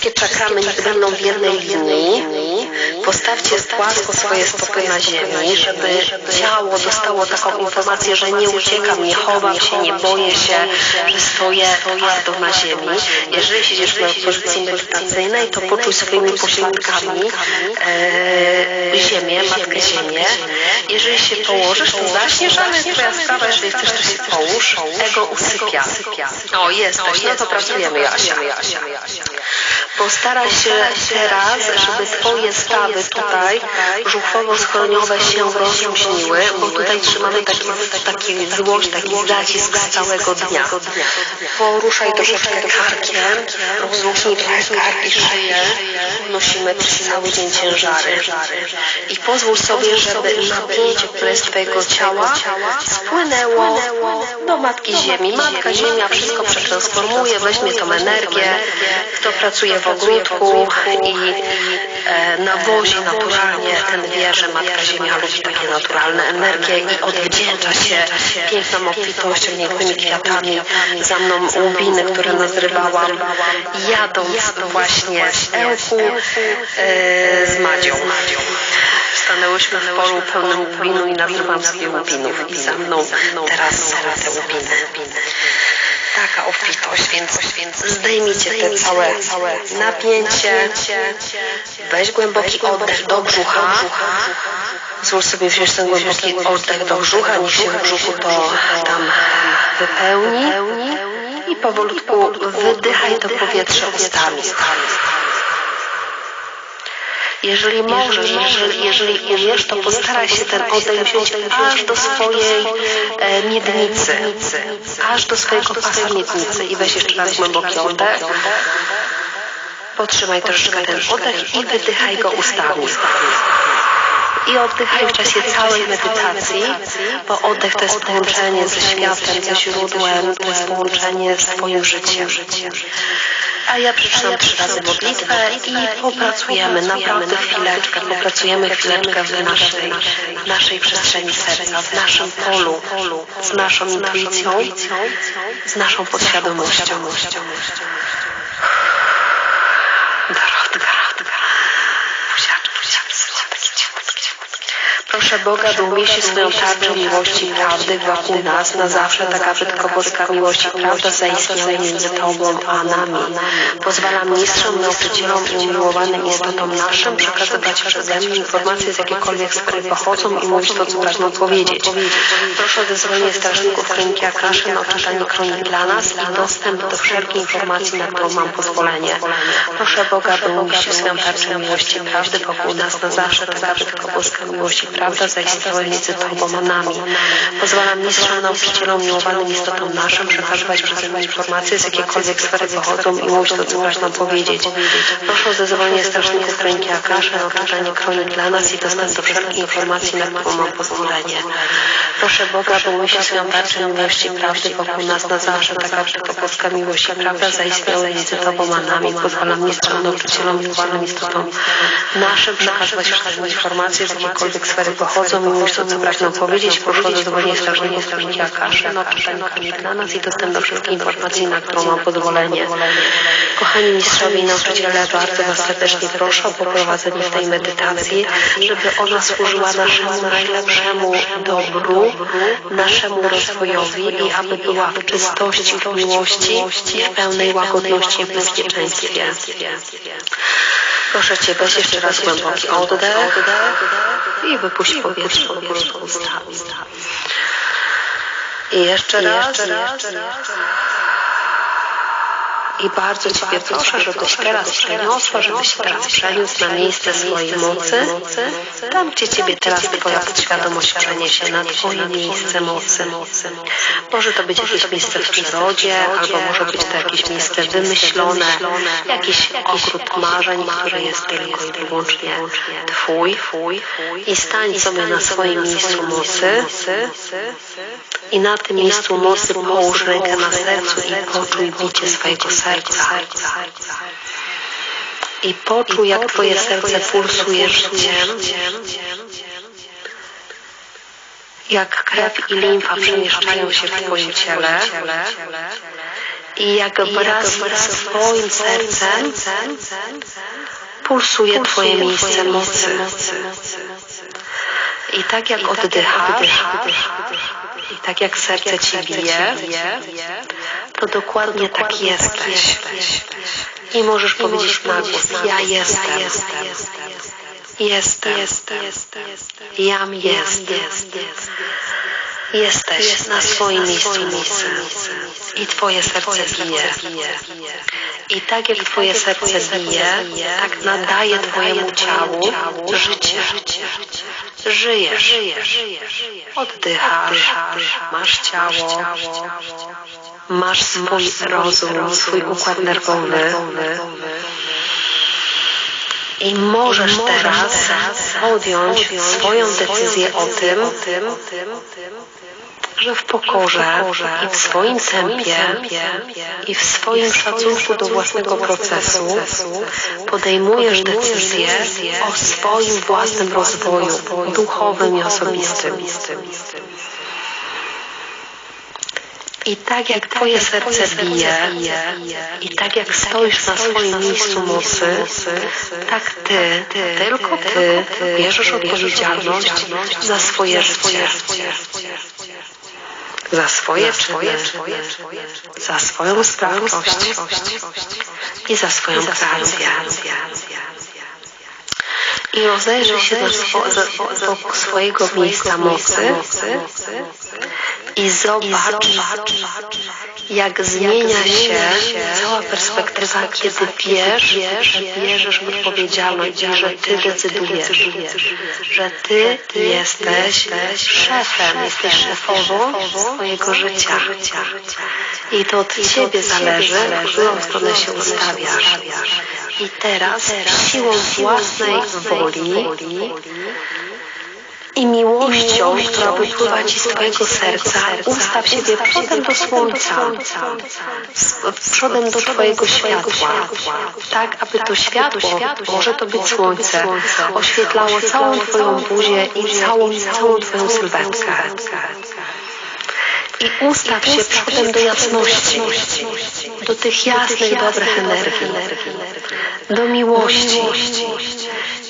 wszystkie czakramy niech będą w jednej linii. Postawcie płasko swoje stopy na ziemi, żeby ciało dostało taką informację, że nie uciekam, nie chowam się, nie boję się, że stoję twardo na ziemi. Jeżeli siedzisz na pozycji medytacyjnej, to poczuj swoimi pośladkami e, ziemię, matkę ziemię. Jeżeli się położysz, to zaśniesz, ale jest twoja sprawa, jeżeli chcesz, to się połóż. Ego usypia. O, jesteś, no to pracujemy, Jasia. Postaraj się teraz, żeby twoje stawy tutaj brzuchowo-skroniowe się rozluźniły, bo tutaj trzymamy taki, taki złość, taki zacisk z całego dnia. Poruszaj troszeczkę karkiem, rozluźnij trochę kark i szyję, nosimy przez cały dzień ciężary. I pozwól sobie, żeby napięcie, które jest twojego ciała, spłynęło do Matki Ziemi. Matka Ziemia wszystko przetransformuje, weźmie tą energię. Kto pracuje w ogródku i e, nawozi naturalnie, ten wie, że Matka Ziemia lubi takie naturalne energie i odwdzięcza się piękną obfitością, pięknymi kwiatami. Za mną łubiny, które nazrywałam, jadąc właśnie z Ełku e, z Madzią. Stanęłyśmy w polu pełnym łubinu i nazrywam sobie łubinów. I za mną teraz są te łubiny. Taka obfitość, więc, więc zdejmijcie te całe, całe napięcie. Weź głęboki oddech do brzucha. Złóż sobie wziąć ten głęboki oddech do brzucha, niech się w brzuchu to tam wypełni. I powolutku wydychaj to powietrze ustami. Jeżeli możesz, jeżeli, jeżeli umiesz, to postaraj się ten oddech wziąć aż do swojej e, miednicy, aż do swojego pasa miednicy i weź jeszcze raz głęboki oddech. Potrzymaj troszeczkę ten oddech i wydychaj go ustami. I oddychaj w czasie całej medytacji, bo oddech to jest połączenie ze światem, ze źródłem, to jest połączenie z Twoim życiem. A ja przeczytam trzy razy modlitwę i popracujemy naprawdę chwileczkę, popracujemy chwileczkę w naszej, naszej przestrzeni serca, w naszym polu, z naszą intuicją, z naszą podświadomością. Proszę Boga, by umieścić swoją tarczę miłości i prawdy wokół nas na zawsze, tak aby tylko boska miłość i prawda zaistniały między Tobą a nami. Pozwalam mistrzom, nauczycielom i umiłowanym istotom naszym przekazywać przeze mnie informacje z jakiejkolwiek sfery pochodzą i mówić to, co pragną powiedzieć. Proszę o dozwolenie strażników Kroniki Akaszy na odczytanie kronik dla nas i dostęp do wszelkiej informacji, na którą mam pozwolenie. Proszę Boga, by umieścił swoją tarczę miłości i prawdy wokół nas na zawsze, tak aby tylko boska miłość i prawda zaistniała między Tobą a nami. Pozwalam mistrzom, nauczycielom, miłowanym istotom naszym przekazywać przeze mnie informacje z jakiejkolwiek sfery pochodzą i mówić to, co pragną powiedzieć. Proszę o zezwolenie strażników Kroniki Akaszy na odczytanie kronik dla nas i dostęp do wszelkiej informacji, na którą mam pozwolenie. Proszę Boga, by umieścił swoją tarczę miłości prawdy wokół nas na zawsze, tak tylko boska miłość i prawda zaistniała między Tobą a. Pozwalam mistrzom, nauczycielom, miłowanym istotom naszym przekazywać wszelkie informacje z jakiejkolwiek sfery pochodzą i mówić to, co powiedzieć. Proszę o dozwolenie strażników Kroniki Akaszy na odczytanie kronik dla nas i dostęp do wszystkich informacji, na którą mam pozwolenie. Kochani mistrzowie i nauczyciele, bardzo Was serdecznie proszę o poprowadzenie w tej medytacji, żeby ona służyła naszemu najlepszemu dobru, naszemu rozwojowi i aby była w czystości, w miłości w pełnej łagodności i bezpieczeństwie. Proszę Cię, weź jeszcze raz głęboki oddech i wypuść powietrze po prostu. I jeszcze raz. I bardzo Ciebie proszę, żebyś teraz przeniosła, żebyś teraz przeniósł na miejsce swojej mocy, tam gdzie Ciebie teraz Twoja podświadomość przeniesie, na Twoje miejsce mocy. Może to być jakieś miejsce w przyrodzie, albo może być to miejsce wymyślone, jakiś ogród marzeń, który jest tylko i wyłącznie Twój. I stań sobie na swoim miejscu mocy i na tym miejscu mocy połóż rękę na sercu i poczuj bicie swojego serca. I poczuj, jak Twoje serce pulsuje życiem, jak krew i limfa przemieszczają się w Twoim ciele I jak wraz ze swoim sercem pulsuje Twoje miejsce mocy. I tak jak oddychasz, i tak jak serce Ci bije, to dokładnie tak jesteś. I możesz powiedzieć na głos, ja jestem. Jestem. Jam jest. Jesteś na swoim miejscu. I Twoje serce bije. I tak jak Twoje serce bije, tak nadaje Twojemu ciału życie. Żyjesz. Oddychasz. Masz ciało. Masz swój rozum, swój układ nerwowy. I możesz teraz podjąć swoją decyzję o tym, że w pokorze i w swoim tempie i w swoim szacunku do własnego procesu podejmujesz decyzję o swoim własnym rozwoju duchowym i osobistym. I tak jak Twoje serce bije, i tak jak stoisz na swoim miejscu mocy, tak Ty, tylko Ty bierzesz odpowiedzialność za swoje życie. Za swoje czyny, za swoją sprawczość i za swoją kreację. I rozejrzyj się wokół swojego miejsca mocy i zobacz, jak zmienia się cała perspektywa, kiedy wiesz, że bierzesz odpowiedzialność i że Ty decydujesz, że Ty jesteś szefem, jesteś szefową swojego życia. I to od Ciebie zależy, w którą stronę się ustawiasz. I teraz siłą własnej woli i miłością, która wypływa Ci z Twojego serca, ustaw siebie przodem do słońca, przodem do Twojego światła, tak aby to światło, może to być słońce, oświetlało całą Twoją buzię i całą, całą Twoją sylwetkę. I ustaw się przodem do jasności, do tych jasnych, dobrych energii, do miłości.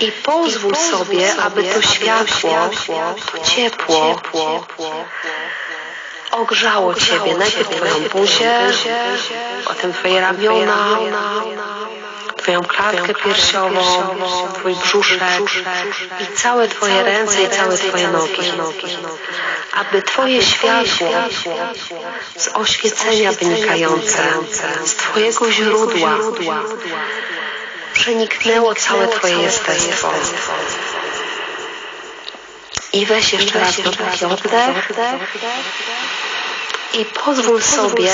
I pozwól sobie, aby to światło, to ciepło ogrzało Ciebie. Najpierw Twoją buzię, potem Twoje ramiona, Twoją klatkę piersiową, Twój brzuszek i całe Twoje ręce i całe Twoje nogi. Aby Twoje światło z oświecenia wynikające, z Twojego źródła przeniknęło całe Twoje jestestwo. I weź jeszcze raz głęboki oddech i pozwól sobie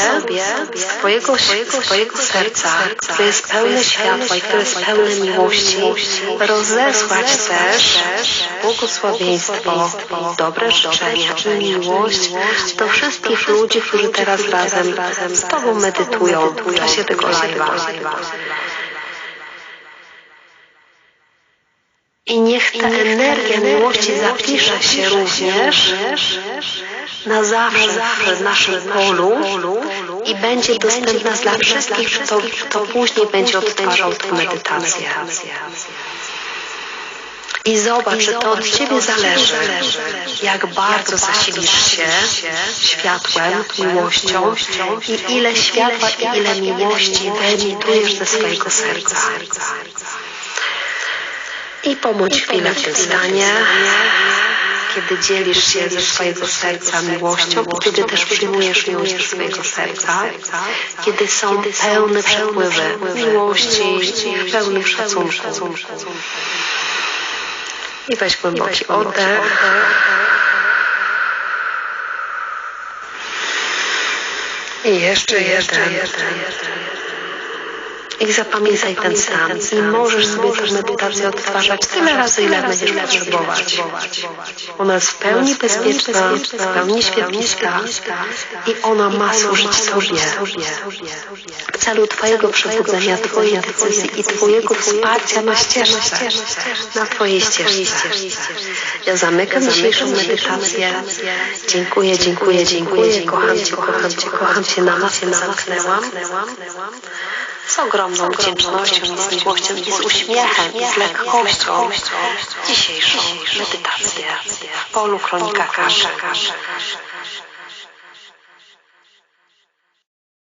z twojego, z twojego serca, które jest pełne światła i które jest pełne miłości, rozesłać też błogosławieństwo, dobre życzenia miłość do wszystkich ludzi, którzy teraz razem z Tobą medytują w czasie tego live'a. I niech ta energia miłości zapisze się również na zawsze w naszym polu i będzie dostępna dla wszystkich, kto, kto później będzie odtwarzał tę medytację. I zobacz, że to od Ciebie zależy, jak bardzo zasilisz się światłem, miłością i ile światła i ile miłości wyemitujesz ze swojego serca. I pomóż chwilę w tym stanie, kiedy dzielisz się ze swojego serca miłością kiedy też przyjmujesz miłość do swojego serca, kiedy są pełne przepływy miłości pełnym szacunku. I weź głęboki oddech. I jeszcze jeden. I zapamiętaj ten stan. I możesz sobie tę medytację odtwarzać tyle razy, ile będziesz potrzebować. Ona jest w pełni bezpieczna, w pełni świetlista i ona ma służyć Tobie w celu Twojego przebudzenia, Twojej decyzji i Twojego wsparcia na ścieżce, na Twojej ścieżce. Ja zamykam dzisiejszą medytację. Dziękuję, dziękuję, dziękuję. Kocham Cię, kocham Cię, kocham Cię. Namaste zamknęłam. Z ogromną wdzięcznością i z miłością i z uśmiechem i z lekkością dzisiejszą medytację. w polu kronika kaszy.